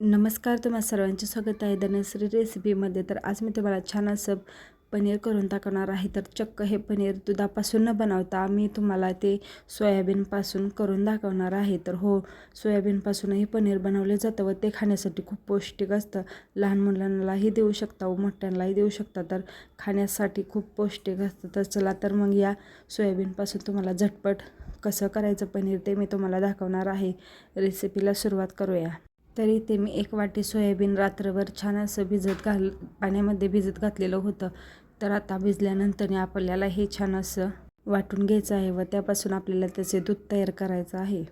नमस्कार तुम्हा सर्वांचे स्वागत आहे धनश्री रेसिपीमध्ये. तर आज मी तुम्हाला छान असं पनीर करून दाखवणार आहे. तर चक्क हे पनीर दुधापासून न बनवता मी तुम्हाला ते सोयाबीनपासून करून दाखवणार आहे. तर हो सोयाबीनपासूनही पनीर बनवले जातं व ते खाण्यासाठी खूप पौष्टिक असतं. लहान मुलांनाही देऊ शकता व मोठ्यांनाही देऊ शकता तर खाण्यासाठी खूप पौष्टिक असतं. तर चला तर मग या सोयाबीनपासून तुम्हाला झटपट कसं करायचं पनीर ते मी तुम्हाला दाखवणार आहे. रेसिपीला सुरुवात करूया. तरी ते मी एक वाटी सोयाबीन रात्रभर छान असं भिजत घाल पाण्यामध्ये भिजत घातलेलं होतं. तर आता भिजल्यानंतर आपल्याला हे छान असं वाटून घ्यायचं आहे व त्यापासून आपल्याला त्याचे दूध तयार करायचं आहे.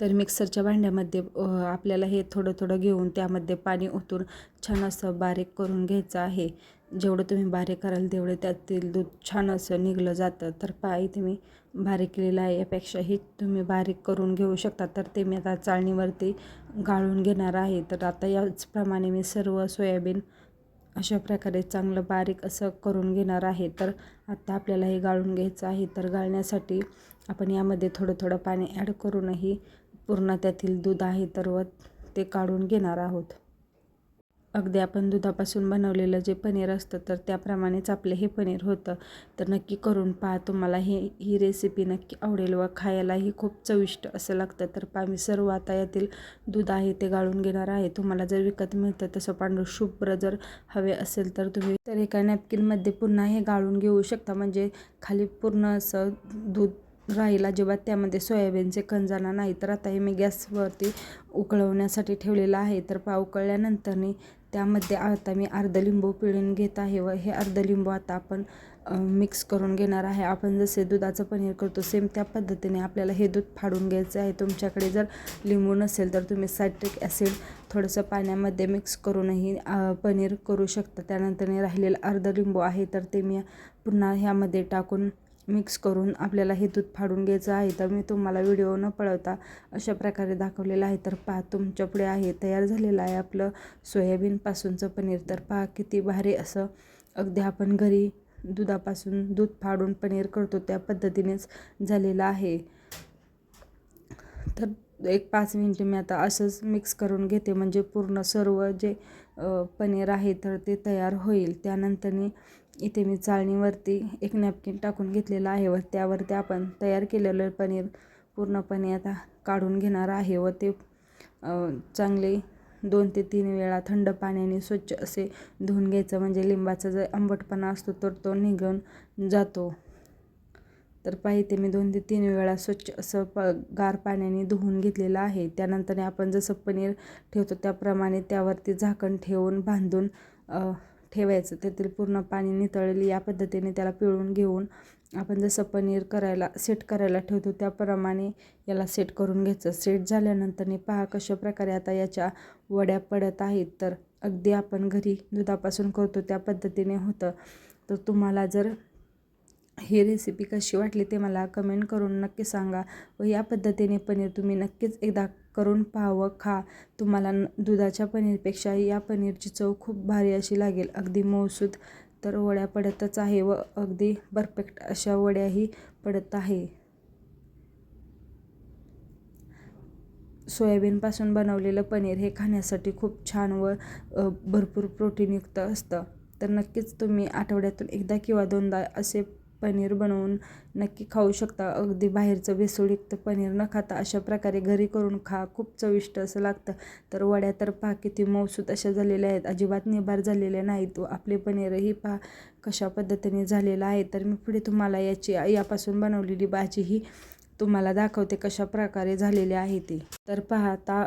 तर मिक्सरच्या भांड्यामध्ये आपल्याला हे थोडं थोडं घेऊन त्यामध्ये पाणी ओतून छान असं बारीक करून घ्यायचं आहे. जेवढं तुम्ही बारीक कराल तेवढं त्यातील दूध छान असं निघलं जातं. तर पा इथे मी बारीक केलेलं आहे. यापेक्षाही तुम्ही बारीक करून घेऊ शकता. तर ते मी आता चाळणीवरती गाळून घेणार आहे. तर आता याचप्रमाणे मी सर्व सोयाबीन अशा प्रकारे चांगलं बारीक असं करून घेणार आहे. तर आता आपल्याला हे गाळून घ्यायचं आहे. तर गाळण्यासाठी आपण यामध्ये थोडं थोडं पाणी ॲड करूनही पूर्ण त्यातील दूध आहे तर व ते काढून घेणार आहोत. अगदी आपण दुधापासून बनवलेलं जे पनीर असतं तर त्याप्रमाणेच आपले हे पनीर होतं. तर नक्की करून पहा तुम्हाला हे ही रेसिपी नक्की आवडेल व खायलाही खूप चविष्ट असं लागतं. तर पहा मी सर्व आता यातील दूध आहे ते गाळून घेणार आहे. तुम्हाला जर विकत मिळतं तसं पांढरं शुभ्र जर हवे असेल तर तुम्ही तर एका नॅपकिनमध्ये पुन्हा हे गाळून घेऊ शकता. म्हणजे खाली पूर्ण असं दूध राहील अजिबात त्यामध्ये सोयाबीनचे कण जाणार नाही. तर आता हे मी गॅसवरती उकळवण्यासाठी ठेवलेलं आहे. तर पा उकळल्यानंतरनी त्यामध्ये आता मी अर्ध लिंबू पिळून घेत आहे व हे अर्ध लिंबू आता आपण मिक्स करून घेणार आहे. आपण जसे दुधाचं पनीर करतो सेम त्या पद्धतीने आपल्याला हे दूध फाडून घ्यायचं आहे. तुमच्याकडे जर लिंबू नसेल तर तुम्ही सायट्रिक ॲसिड थोडंसं पाण्यामध्ये मिक्स करूनही पनीर करू शकता. त्यानंतर राहिलेलं अर्ध लिंबू आहे तर ते मी पुन्हा ह्यामध्ये टाकून मिक्स करून आपल्याला हे दूध फाडून घ्यायचं आहे तर मी तुम्हाला व्हिडिओ न पळवता अशा प्रकारे दाखवलेला आहे. तर पहा तुमच्यापुढे आहे तयार झालेलं आहे आपलं सोयाबीनपासूनचं पनीर. तर पहा किती भारी असं अगदी आपण घरी दुधापासून दूध फाडून पनीर करतो त्या पद्धतीनेच झालेलं आहे. तर एक पाच मिनटे मी आता असंच मिक्स करून घेते म्हणजे पूर्ण सर्व जे पनीर आहे तर ते तयार होईल. त्यानंतरनी इथे मी चाळणीवरती एक नॅपकिन टाकून घेतलेलं आहे व त्यावरती आपण तयार केलेलं पनीर पूर्णपणे आता काढून घेणार आहे व ते चांगले दोन ते तीन वेळा थंड पाण्याने स्वच्छ असे धुवून घ्यायचं. म्हणजे लिंबाचा जो आंबटपणा असतो तर तो निघून जातो. तर पाहिजे मी दोन ते तीन वेळा स्वच्छ असं प गार पाण्याने धुवून घेतलेलं आहे. त्यानंतर आपण जसं पनीर ठेवतो त्याप्रमाणे त्यावरती झाकण ठेवून बांधून ठेवायचं. त्यातील पूर्ण पाणी नितळेल या पद्धतीने त्याला पिळून घेऊन आपण जसं पनीर करायला सेट करायला ठेवतो त्याप्रमाणे याला सेट करून घ्यायचं. सेट झाल्यानंतर पहा कशा प्रकारे आता याच्या वड्या पडत आहेत. तर अगदी आपण घरी दुधापासून करतो त्या पद्धतीने होतं. तर तुम्हाला जर ही रेसिपी कशी वाटली ते मला कमेंट करून नक्की सांगा व या पद्धतीने पनीर तुम्ही नक्कीच एकदा करून पाहावं. खा. तुम्हाला दुधाच्या पनीरपेक्षा या पनीरची चव खूप भारी अशी लागेल. अगदी मौसूद तर वड्या पडतच आहे व अगदी परफेक्ट अशा वड्याही पडत आहे. सोयाबीनपासून बनवलेलं पनीर हे खाण्यासाठी खूप छान व भरपूर प्रोटीनयुक्त असतं. तर नक्कीच तुम्ही आठवड्यातून एकदा किंवा दोनदा असे पनीर बनवून नक्की खाऊ शकता. अगदी बाहेरचं भेसळयुक्त पनीर न खाता अशा प्रकारे घरी करून खा. खूप चविष्ट असं लागतं. तर वड्या तर पहा किती मौसूत अशा झालेल्या आहेत. अजिबात निभार झालेल्या नाहीत व आपले पनीरही पहा कशा पद्धतीने झालेलं आहे. तर मी पुढे तुम्हाला याची यापासून बनवलेली भाजी ही तुम्हाला दाखवते कशा प्रकारे झालेले आहे ते. तर पाहता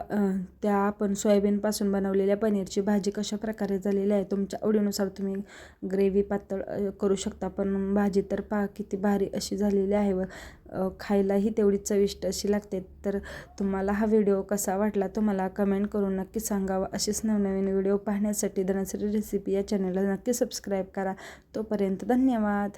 त्या आपण सोयाबीनपासून बनवलेल्या पनीरची भाजी कशा प्रकारे झालेली आहे तुमच्या आवडीनुसार तुम्ही ग्रेव्ही पातळ करू शकता. पण भाजी तर पहा किती भारी अशी झालेली आहे व खायलाही तेवढी चविष्ट अशी लागते. तर तुम्हाला हा व्हिडिओ कसा वाटला तुम्हाला कमेंट करून नक्की सांगावा असेच नवनवीन व्हिडिओ पाहण्यासाठी धनश्री रेसिपी या चॅनलला नक्की सबस्क्राईब करा. तोपर्यंत धन्यवाद.